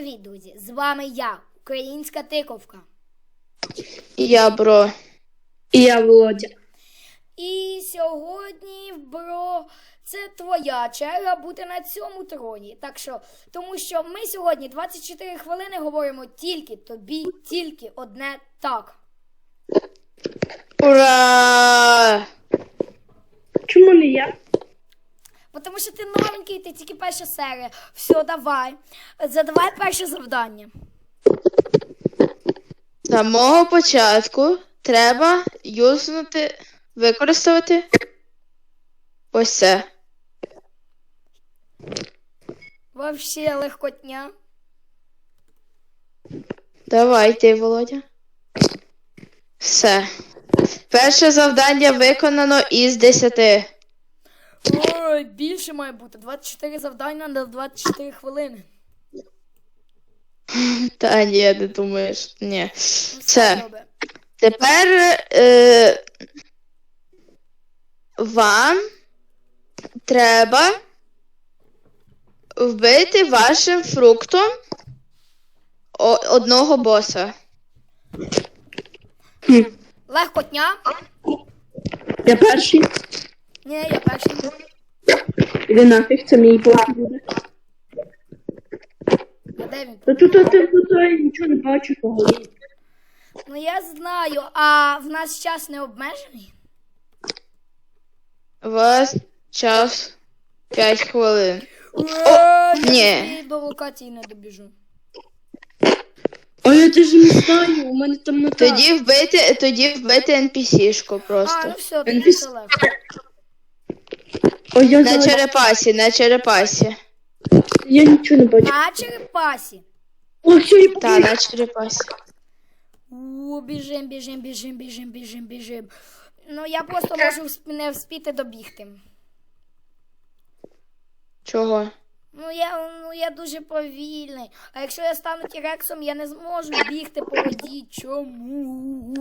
привіт, друзі! З вами я, українська тиковка. Я, бро. І я Володя. І сьогодні, бро, це твоя черга бути на цьому троні. Так що, тому що ми сьогодні 24 хвилини говоримо тільки тобі, тільки одне так. Ура! Чому не я? Тому що ти новенький, ти тільки перша серія. Все, давай. Задавай перше завдання. З самого початку треба юзнути, використати ось це. Вообще легкотня. Давай ти, Володя. Все. Перше завдання виконано із 10. Ой, більше має бути. 24 завдання на 24 хвилини. Та ні, не думаєш. Ні. Ну, Все. добре. Тепер е, вам треба вбити вашим фруктом о- одного боса. Легкотня? Я перший. Ні, я перший. Іди нафіг, це мій блок буде. А де він? Та тут ти тут нічого не бачу того. Ну я знаю, а в нас час не обмежений. У вас час 5 хвилин. Е, ні. Я до локації не добіжу. А я теж не знаю, у мене там не так. Тоді вбити, тоді вбити NPC-шку А, просто. ну все, тоді NPC. все легко. О, я, На зараз- черепасі, на черепасі. я нічого не бачу. На черепасі. О, все, я Та, побіг. на черепасі. У, біжим, біжим, біжим, біжим, біжим, біжим. Ну я просто можу всп- не вспіти добігти. Чого? Ну я, ну я дуже повільний. А якщо я стану тірексом, я не зможу бігти по воді. Чому?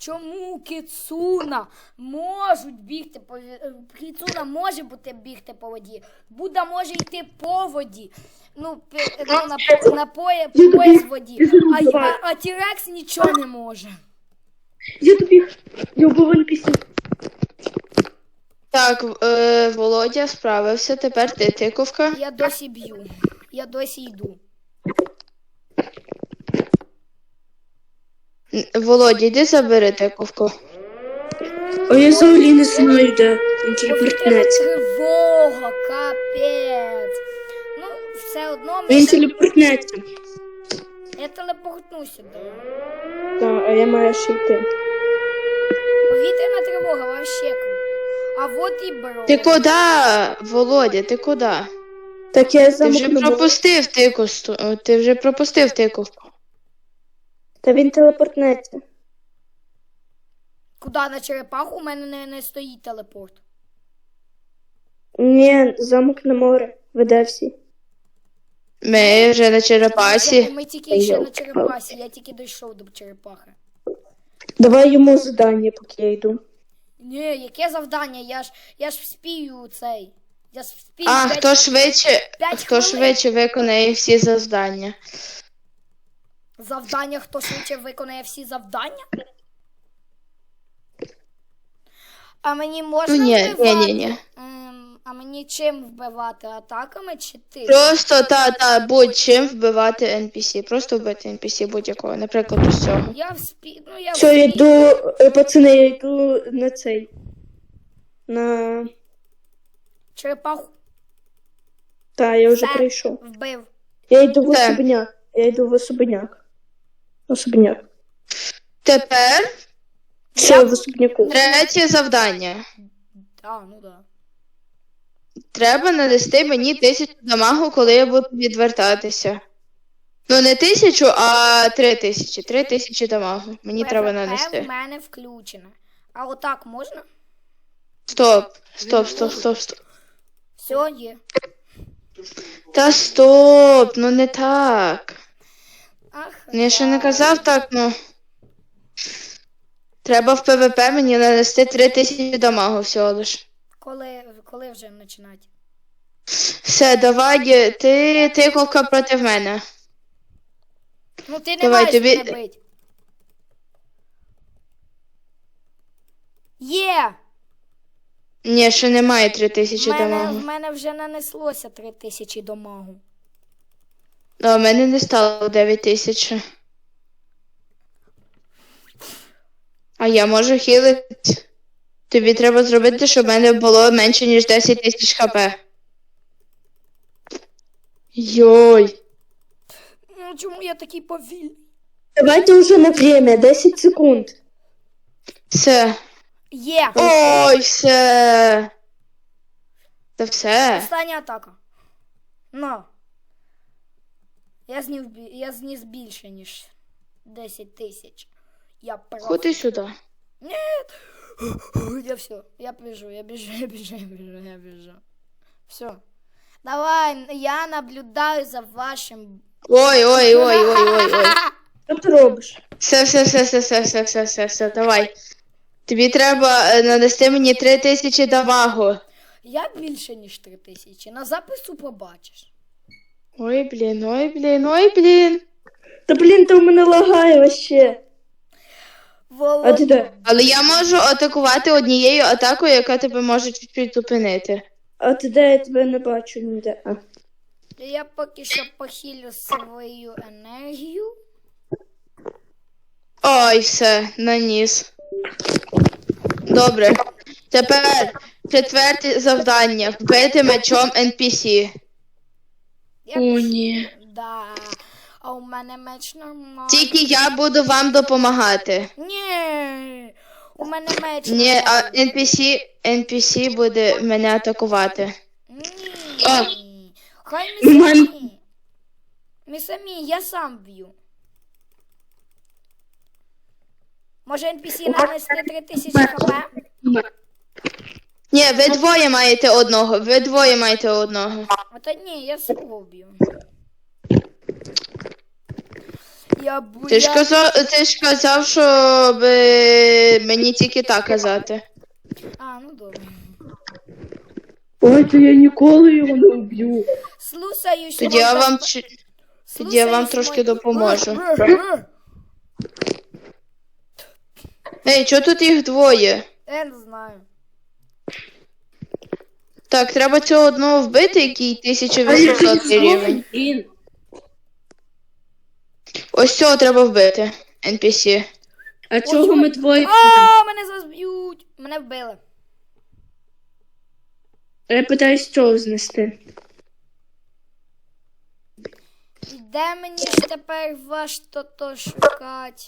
Чому кіцуна можуть бігти по кіцуна може бути бігти по воді. Будда може йти по воді. Ну, ну на, по- на поє, пояс воді. А, а, а тірекс нічого не може. Я тобі. Я NPC. Так, е, Володя справився, тепер ти, тиковка. Я досі б'ю. Я досі йду. Володя, йди забери тиковку. А я взагалі не знаю, де. Він Повітряна телепортнеться. тривога, капець. Ну, все одно Він ще- телепортнеться. я телепортнуся. Так, а я маю ще йти. Повітряна тривога, вообще. А от і бро. Ти куди, Володя, ти куди? Так я Ти вже пропустив тикосту, о, ти вже пропустив тиковку. Та він телепортнеться. Куди на черепаху у мене не, не стоїть телепорт. Ні, замок на море. Веде всі. Ми вже на черепасі. Ми тільки ще на черепасі, я тільки дійшов до черепахи. Давай йому задання, поки я йду. Ні, яке завдання? Я ж я ж вспію цей. Я ж вспію. А п'ять- хто швидше, п'ять хто хвилин. швидше виконає всі завдання? Завдання, хто швидше виконає всі завдання? А мені можна ні, вбивати? ні, ні, ні. Ем, а мені чим вбивати? Атаками чи ти? Просто та та будь-чим вбивати NPC. Просто вбити NPC будь-якого, наприклад, ось цього. Я вспі... Ну, я Все, я вспію. йду, е, пацани, я йду на цей. На. Черепаху Та, я вже Все. прийшов. вбив. Я йду в Де? особняк. Я йду в особняк. Особняк. Тепер Все, в особняку. третє завдання. А, ну да. Треба нанести мені тисячу дамагу, коли я буду відвертатися. Ну, не тисячу, а три тисячі. Три тисячі дамагу. Мені треба ПВП в мене включено. А отак можна? Стоп, стоп, стоп, стоп, стоп. Все є. Та стоп, ну не так. Ну, я ще не казав так, ну. Треба в ПВП мені нанести 3000 дамагу всього лиш. Коли, коли вже починати? Все, давай, е, ти тиковка проти мене. Ну ти не Давай, маєш тобі- мене бить. Є! Ні, ще немає три В тисячі мене, дамагу. в мене вже нанеслося три тисячі дамагу. А в мене не стало 9 тисяч. А я можу хілити. Тобі треба зробити, щоб в мене було менше, ніж 10 тисяч хп. Йой. Ну чому я такий повільний? Давайте вже на время, 10 секунд. Все. Є! Ой, все. Та все. Остання атака. На. Я зніс, я зніс більше, ніж 10 тисяч. Я просто... Ходи сюди. Я все, я біжу, я біжу, я біжу, я біжу, я біжу. Все. Давай, я наблюдаю за вашим. Ой, ой, ой, ой, ой, ой. Що ти робиш? Все, все, все, все, все, все, все, все, все, давай. Тобі треба е, нанести мені 3 тисячі дамагу. Я більше, ніж 3 тисячі. На запису побачиш. Ой, блін, ой, блін, ой, блін. Та блін, то в мене лагає вообще. А Володя. де? Але я можу атакувати однією атакою, яка тебе може чуть-чуть зупинити. А ти де я тебе не бачу ніде. А. Я поки що похилю свою енергію. Ой, все, наніс. Добре. Тепер четверте завдання. Вбити мечом NPC. О, ні. Да. А у мене меч нормальний. Тільки я буду вам допомагати. Ні. У мене меч. Ні, а. NPC, NPC буде мене атакувати. Ні. А. Хай ми самі. Ми самі, я сам б'ю. Може NPC нанести 3000 хп? Ні, ви двоє маєте одного. Ви двоє маєте одного. А то ні, я свого б'ю. Я бу... Ти ж я- казав, ти ж казав, щоб е, мені тільки так казати. А, ну добре. Ой, то я ніколи його не вб'ю. Слухаюсь. Тоді я вам чи- тоді я вам трошки допоможу. Ей, чого тут їх двоє? Я не знаю. Так, треба цього одного вбити, який 1800 рівень. Блін. Ось цього треба вбити. NPC. А чого ми двоє? О, мене зараз б'ють. Мене вбили. Я питаюсь, чого знести. Де мені тепер ваш то-то шукати?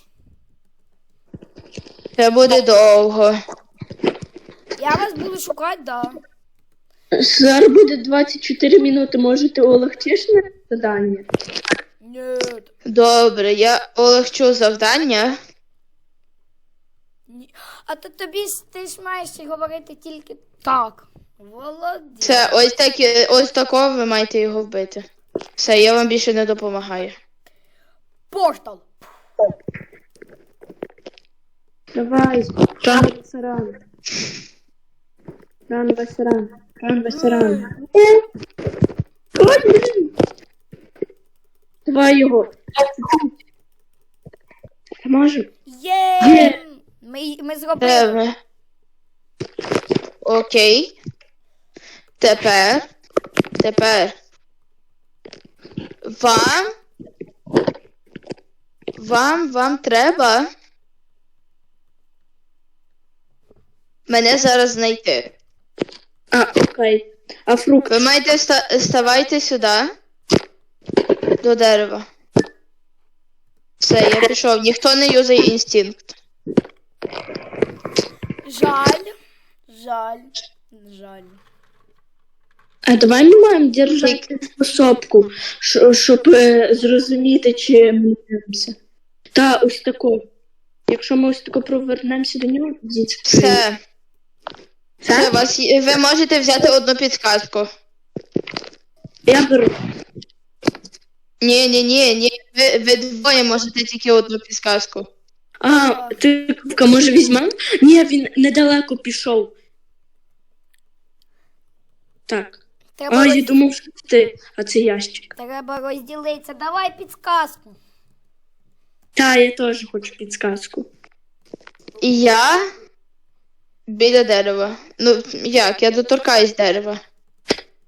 Це буде довго. Я вас буду шукати, да. Зараз буде 24 минути, можете улегчиш на задання? Нет. Добре, я олегчу завдання. Ні. А то тобі ж- ти ж маєш говорити тільки так. Володя. Це ось так, ось такого ви маєте його вбити. Все, я вам більше не допомагаю. Портал. Давай, ран васаран. Ран. Ран васаран. Ой, блін. Давай його. Можемо? Є! Є. Ми, ми зробили. Треба. Окей. Тепер. Тепер. Вам. Вам, вам треба. Мене зараз знайти. А, окей. А фрукт? Ви маєте ста- ставайте сюди. До дерева. Все, я пішов. Ніхто не юзає інстинкт. Жаль. Жаль. Жаль. А давай ми маємо держати способку, щ- щоб е, зрозуміти, чи ми дивимося. Та ось тако. Якщо ми ось тако провернемося до нього, тоді це. Все, вас, є- ви можете взяти одну підсказку. Я беру. Ні, ні, ні, ні. Ви, ви двоє можете тільки одну підсказку. А, ти може візьмемо? Ні, він недалеко пішов. Так. Треба, А, я думав, що це ти, а це ящик. Треба розділитися. Давай підсказку. Та, я теж хочу підсказку. І я біля дерева. Ну, як? Я доторкаюсь дерева.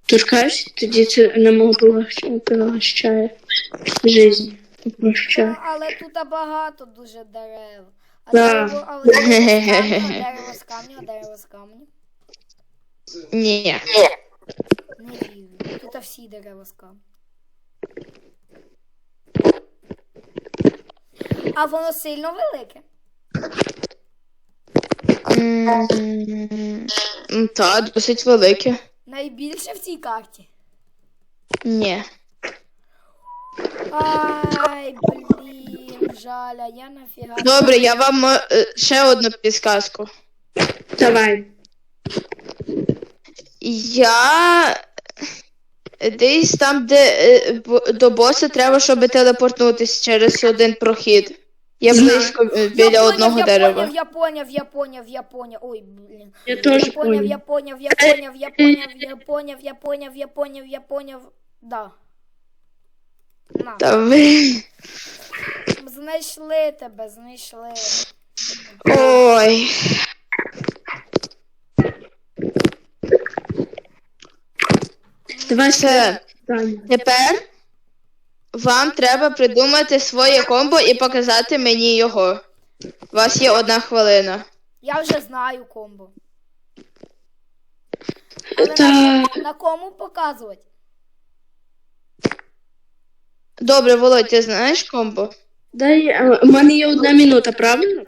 Торкаєшся, тоді це намного полегшає жизнь. Упрощає. Але тут багато дуже дерев. А Да. дерево, але дерево з камню, а дерево з камню, а дерево з камню. Ні. Не вірю. Тут всі дерева з камню. А воно сильно велике. Та, досить велике. Найбільше в цій карті. Ні. Ай, блін, жаль, а я нафіга. Добре, я вам е, ще одну підсказку. Давай. Я десь там, де е, бо- до боса треба, щоб телепортнутися через один прохід. Я близько е, Я біля поняв, одного я дерева. Поняв, я поняв, я поняв, я поняв. Ой, блін. Я теж поняв, я понял. поняв, я поняв, я поняв, я поняв, я поняв, я поняв, я поняв. Да. На. Та ви. Знайшли тебе, знайшли. Ой. Давай. Таня. Тепер вам треба придумати своє комбо і показати мені його. У вас є одна хвилина. Я вже знаю комбо. Але Та на, на кому показувати? Добре, Володь, ти знаєш комбо? дай, а, у мене є одна минута, правильно?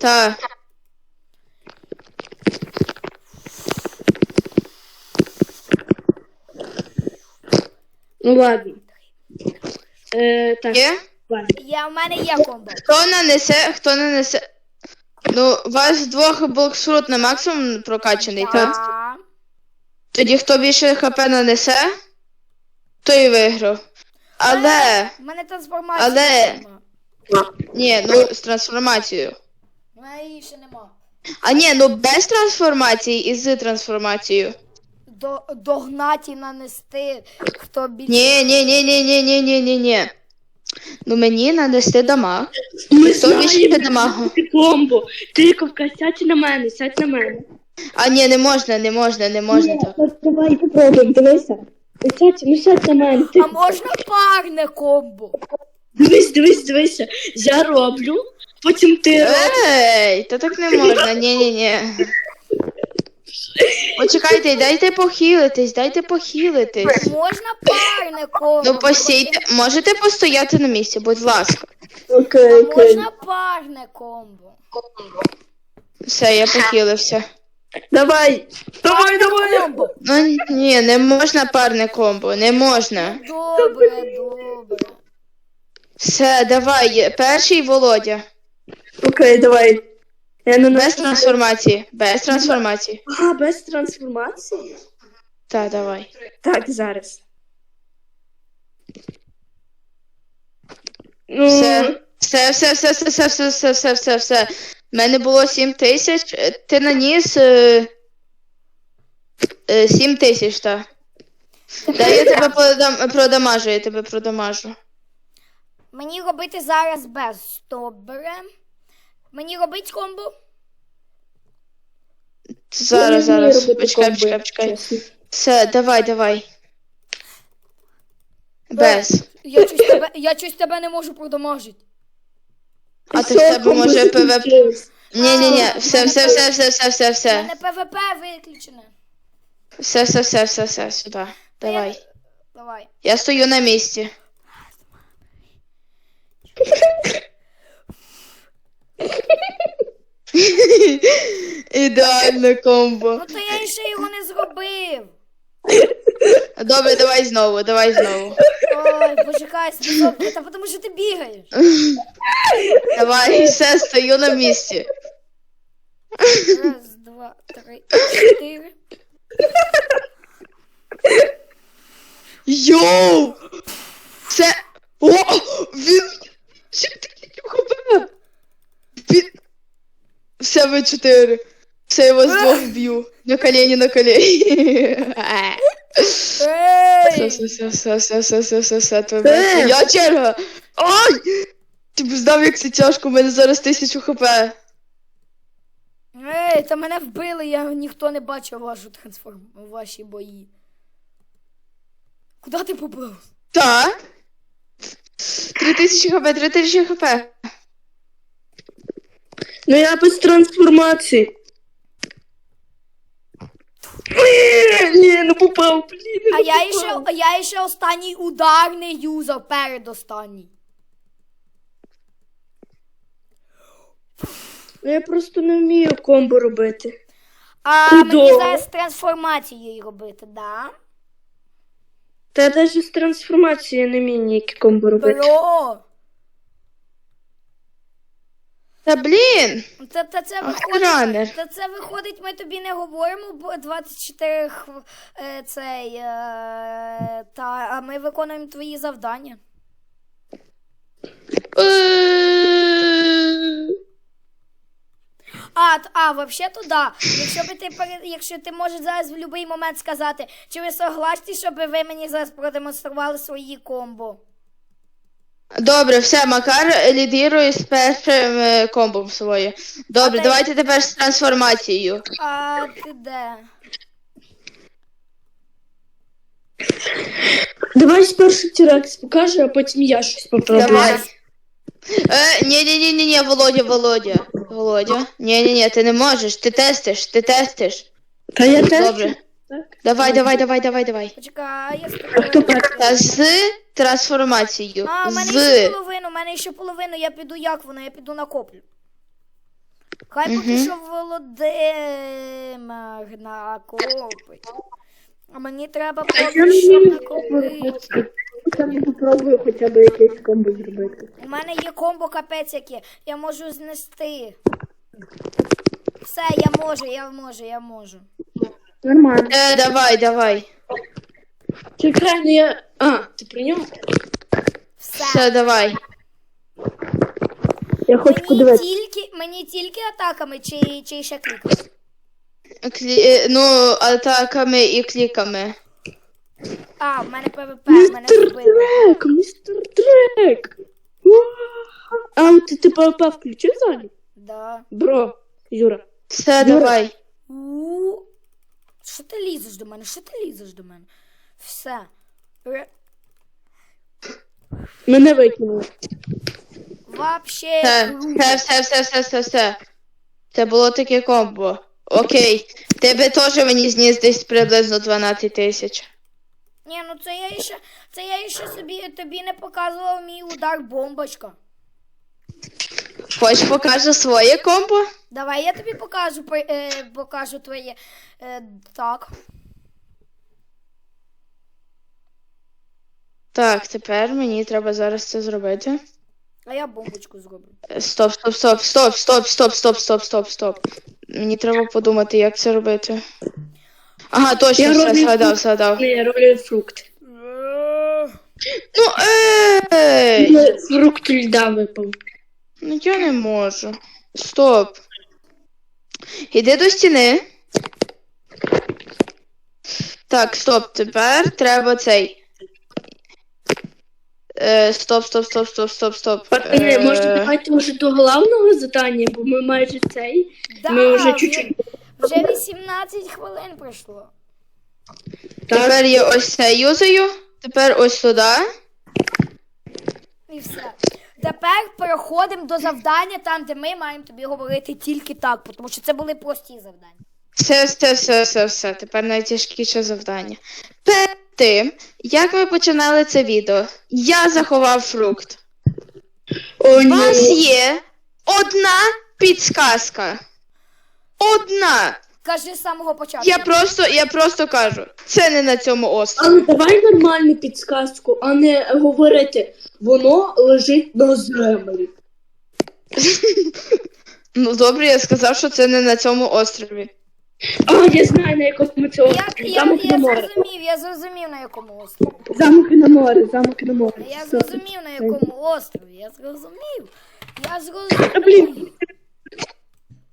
Та. Ну ладно. Е, так, Є? Я, в мене є комбо. Хто нанесе, хто не несе. Ну, у вас двох блокшрут на максимум прокачаний, так? Да. Тоді хто більше хп нанесе, той і виграв. Але. В мене трансформація Але- нема. Ні, ну з трансформацією. В мене її ще нема. А ні, ну без трансформації і з трансформацією. До, догнати і нанести, хто більше. Ні, ні, ні, ні, ні, ні, ні, ні, ні. Ну мені нанести дамаг. Ми Хто більше дамагу? ти комбо. Ти ковка, сядь на мене, сядь на мене. А ні, не можна, не можна, не можна так. Ні, давай попробуємо, дивися. Сядь, ну сядь на мене. Ти... А можна парне комбо? Дивись, дивись, дивися. Я роблю, потім ти. Ей, та так не можна, ні, ні, ні. Почекайте, дайте похилитись, дайте похилитись. Можна парне комбо? Ну постійте, можете постояти на місці, будь ласка. Окей, А можна парне комбо? Все, я похилився. Давай. Давай, давай. Комбо. Ну ні, не можна парне комбо, не можна. Добре, добре. Все, давай, перший Володя. Окей, давай. Я не Без трансформації. Без трансформації. Ага, без трансформації? Так, давай. Так, зараз. Ну, Все. Все, все, все, все, все, все, все, все, все, все. У мене було 7 тисяч. е, Ти наніс е, е, 7 тисяч, так. Дай я тебе продамажу, я тебе продамажу. Мені робити зараз без. Добре. Мені робить комбо? Зараз, зараз. Почекай, почекай, почекай. Все, давай, давай. Без. Я чусь тебе, я чусь тебе не можу продамажити. А ти в тебе може ПВП. Ні, ні, ні, все, все, все, все, все, все, У все. мене ПВП виключене. Все, все, все, все, все, сюди. Давай. Давай. Я стою на місці. Ідеальне комбо. Ну то я ще його не зробив. Добре, давай знову, давай знову. Ой, почекай, та тому що ти бігаєш. Давай, все, стою на місці. Раз, два, три, чотири. Йоу! Це. О! Він. Що ти хопив? Він. Все ви чотири. Все я вас двох б'ю. На колені, на колені. Все, все, все, все, все, все, все, все, все, твоя черга. Ой! Ти б знав, як це тяжко, у мене зараз тисячу хп. Ей, та мене вбили, я ніхто не бачив вашу трансформ... ваші бої. Куди ти побив? Так. Три тисячі хп, три тисячі хп. Ну я без трансформації. Ні, не попав, блін. А я ще, а я ще останній удар не юзав, передостанній. Ну я просто не вмію комбо робити. А мені зараз з трансформацією робити, да? Та я навіть з трансформацією не вмію ніякі комбо робити. Бро! Та блін! Та, та це виходить, та це виходить, ми тобі не говоримо, бо 24 хв... е, цей, е, та, а ми виконуємо твої завдання. Е, А, т- а, вообще то да. Якщо би ти пере- якщо ти можеш зараз в будь-який момент сказати, чи ви согласні, щоб ви мені зараз продемонстрували свої комбо? Добре, все, Макар лідирує з першим е, комбом своє. Добре, ти- давайте тепер з трансформацією. А ти де? Давай спершу Тірекс покаже, а потім я щось попробую. Давай. Е, ні, ні, ні, ні, ні, Володя, Володя. Володя. Ні, ні, ні, ти не можеш, ти тестиш, ти тестиш. Та я теж. Добре. Так. Давай, давай, давай, давай, давай. Почекай, я хто? Та з трансформацією. А, у мене З. ще половину, у мене ще половину, я піду як воно, я піду накоплю. Хай поки Мгм. що Володимир накопить. А мені треба поки що накопити. Я попробую хоча б якесь комбо зробити. У мене є комбо капець яке, я можу знести. Все, я можу, я можу, я можу. Нормально. Е, давай, давай. Чекай, ну я. А, ти про нього? Все. Все, давай. Я хочу Мені подивитися. тільки, мені тільки атаками чи, чи ще кліками? Клі... е, Ну, атаками і кліками. А, в мене ПВП, мене Містер збили. Трек, містер Трек. А, ти ти ПВП включив залі? Да. Бро, Юра. Все, Юра. давай. У. Що ти лізеш до мене? Що ти лізеш до мене? Все. Мене викинули. Вообще Все, все, все, все, все, все, все. Це було таке комбо. Окей. Тебе теж мені зніс десь приблизно 12 тисяч. Ні, ну це я ще, це я ще собі тобі не показував мій удар бомбочка. Хоч покажу своє комбо? Давай я тобі покажу, при- е, покажу твоє. Е, так. Так, тепер мені треба зараз це зробити. А я бомбочку зроблю. Е, Стоп, стоп, стоп, стоп, стоп, стоп, стоп, стоп, стоп, стоп. Мені треба подумати, як це робити. Ага, точно, Я все, роблю згадав, фрукт. згадав. Я роблю фрукт. Ну, ей! Фрукт льда випав. Ну я не можу. Стоп. Іди до стіни. Так, стоп, тепер треба цей. Е, стоп, стоп, стоп, стоп, стоп, стоп. Е, може давайте вже до головного задання, бо ми майже цей. Да, Ми вже чуть-чуть. Вже 18 хвилин пройшло. Тепер я ось це юзаю. Тепер ось туди. І все. Тепер переходимо до завдання, там, де ми маємо тобі говорити тільки так, тому що це були прості завдання. Все, все, все, все, все. Тепер найтяжкіше завдання. Перед тим, як ми починали це відео, я заховав фрукт. О, У вас є одна підсказка. Одна. Кажи з самого початку. Я просто, я просто кажу, це не на цьому острові. Але давай нормальну підсказку, а не говорити. Воно лежить на землі. Ну добре, я сказав, що це не на цьому острові. А, я знаю, на якому це Я, острові. я, Замок на я море. зрозумів, я зрозумів на якому острові. Замок на море, замок на море. Я Все. зрозумів на якому острові. Я зрозумів. Я Та, блін. зрозумів.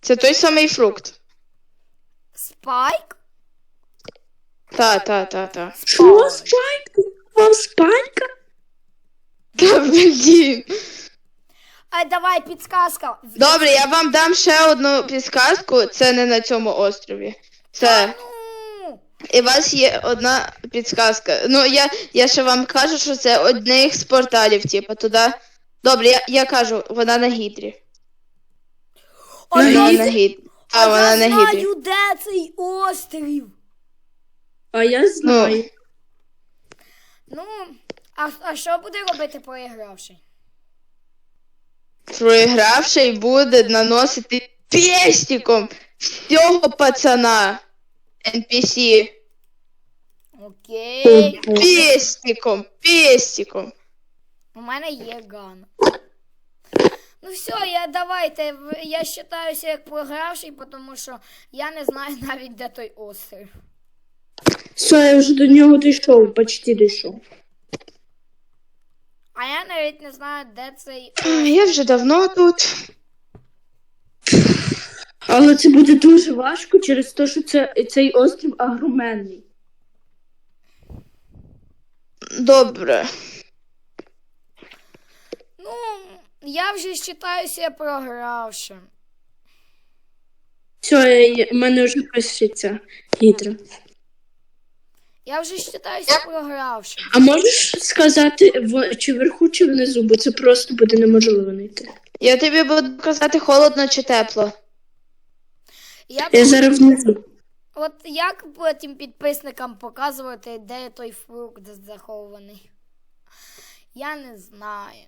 Це той самий фрукт. Спайк? Та, та, та, та. Що, спалька? Вам спалька? Та блін. А давай підсказка. Добре, я вам дам ще одну підсказку. Це не на цьому острові. Це. Ну, І у вас є одна підсказка. Ну, я, я ще вам кажу, що це одних з порталів, типу, туди. Добре, я, я кажу, вона на гідрі. Вона на гідрі. А вона я на гідрі. знаю, де цей острів. А я знаю. Ну, а, а що буде робити проігравший? Проігравший буде наносити пестиком всього пацана. NPC. Окей. Пестиком, пестиком. У мене є ган. Ну все, я давайте. Я вважаюся як програвший, тому що я не знаю навіть де той острів. Все, я вже до нього дійшов, почти дійшов. А я навіть не знаю, де цей. Я вже давно тут. Але це буде дуже важко через те, що це, цей острів агроменний. Добре. Ну, я вже вважаюся програвшим. Все, я- в мене вже пишеться гідра. Я вже вважаюся програвшим. А можеш сказати, чи вверху, чи внизу, бо це просто буде неможливо знайти. Я тобі буду казати холодно чи тепло. Я Я зараз внизу. От як потім підписникам показувати, де той фрукт захований? Я не знаю.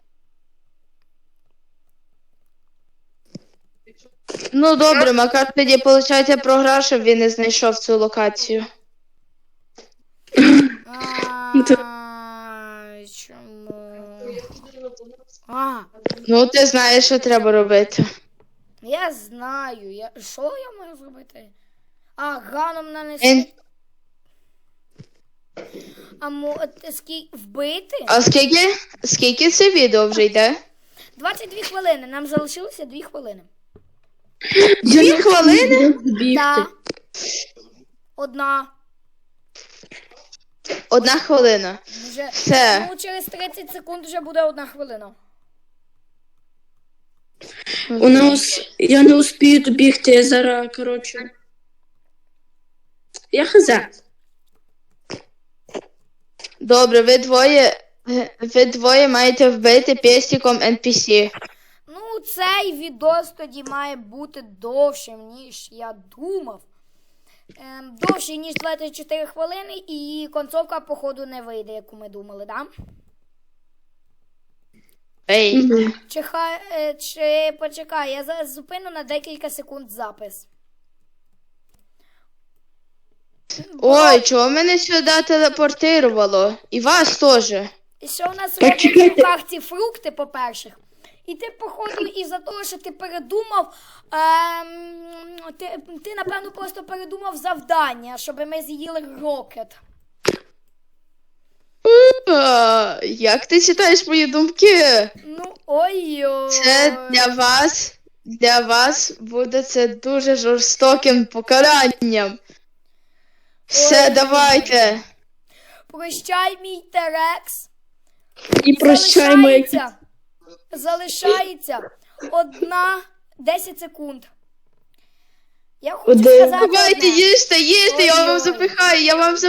Ну добре, Макар тоді, виходить, програв, щоб він не знайшов цю локацію. Ну, А, Чому? А, Ну, ти знаєш, що треба робити. я знаю. Я... Що я можу зробити? А, ганом нанести. Ен- А мо... скільки вбити? А скільки, скільки це відео вже йде? 22 хвилини. Нам залишилося 2 хвилини. Дві хвилини? Так. Одна. Одна хвилина. Вже... Все. Ну, через 30 секунд вже буде одна хвилина. У нас я не успію добігти, я зараз, коротше. Я хз. Добре, ви двоє. Ви двоє маєте вбити пестиком NPC. Ну, цей відос тоді має бути довшим, ніж я думав. Ем, довший, ніж 24 хвилини, і концовка, походу, не вийде, яку ми думали, да? Ей. Чи, хай, е, чи почекай, я зараз зупину на декілька секунд запис. Ой, чого мене сюди телепортирувало? І вас теж. І що у нас в руках ці фрукти, по-перше. І ти, походу, із-за того, що ти передумав, ем, ти, ти, напевно, просто передумав завдання, щоб ми з'їли рокет. А, Як ти читаєш мої думки? Ну, ой-ой. Це для вас, для вас буде це дуже жорстоким покаранням. Все, Ой. давайте. Прощай, мій Терекс. І прощаємо. як- Залишається, залишається одна 10 секунд. Я хочу Один. сказати Давайте, їжте, їжте, я вам запихаю, я вам запихаю.